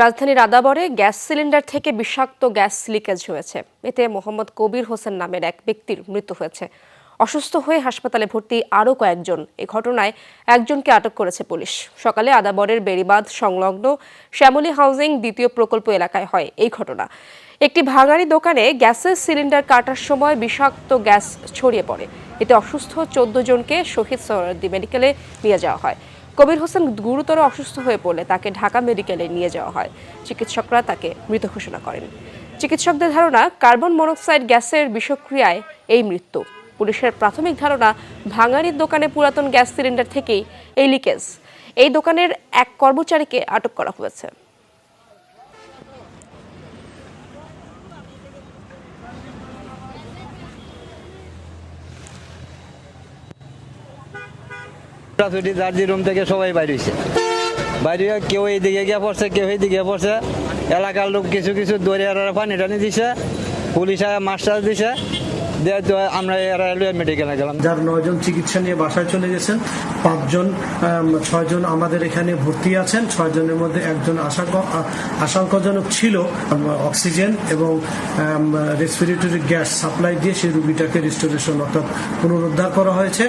রাজধানীর আদাবরে gas cylinder থেকে বিষাক্ত গ্যাস লিকেজ হয়েছে। এতে মোহাম্মদ কবির হোসেন নামের এক ব্যক্তির মৃত্যু হয়েছে। অসুস্থ হয়ে হাসপাতালে ভর্তি আরও কয়েকজন। এ ঘটনায় একজনকে আটক করেছে পুলিশ। সকালে আদাবরের বেড়িবাঁধ সংলগ্ন শ্যামলী হাউজিং দ্বিতীয় প্রকল্প এলাকায় হয় এই ঘটনা। একটি ভাঙারি দোকানে গ্যাসের সিলিন্ডার কাটার সময় বিষাক্ত গ্যাস ছড়িয়ে পড়ে। এতে অসুস্থ চোদ্দ জনকে শহীদ সোহরাওয়ার্দী মেডিকেলে নিয়ে যাওয়া হয়। কবির হোসেন গুরুতর অসুস্থ হয়ে পড়লে তাকে ঢাকা মেডিকেলে নিয়ে যাওয়া হয়। চিকিৎসকরা তাকে মৃত ঘোষণা করেন। চিকিৎসকদের ধারণা, কার্বন মনোক্সাইড গ্যাসের বিষক্রিয়ায় এই মৃত্যু। পুলিশের প্রাথমিক ধারণা, ভাঙারির দোকানে পুরাতন গ্যাস সিলিন্ডার থেকেই এই লিকেজ। এই দোকানের এক কর্মচারীকে আটক করা হয়েছে। ছুটি দার্জি রুম থেকে সবাই বাইরে হয়েছে বাইরে কেউ এইদিকে গিয়ে পড়ছে, কেউ এইদিকে পড়ছে। এলাকার লোক কিছু কিছু দৌড়ে পানি টানি দিছে, পুলিশ মাস্টার দিছে। আমরা এরা মেডিকেলে গেলাম। যার নয়জন চিকিৎসা নিয়ে বাসায় চলে গেছেন, পাঁচজন ছয়জন আমাদের এখানে ভর্তি আছেন, ছয়জনের মধ্যে একজন আশঙ্ক আশঙ্কাজনক ছিল। অক্সিজেন এবং রেসপিরেটরি গ্যাস সাপ্লাই দিয়ে সেই রুগীটাকে রিস্টোরেশন অর্থাৎ পুনরুদ্ধার করা হয়েছে।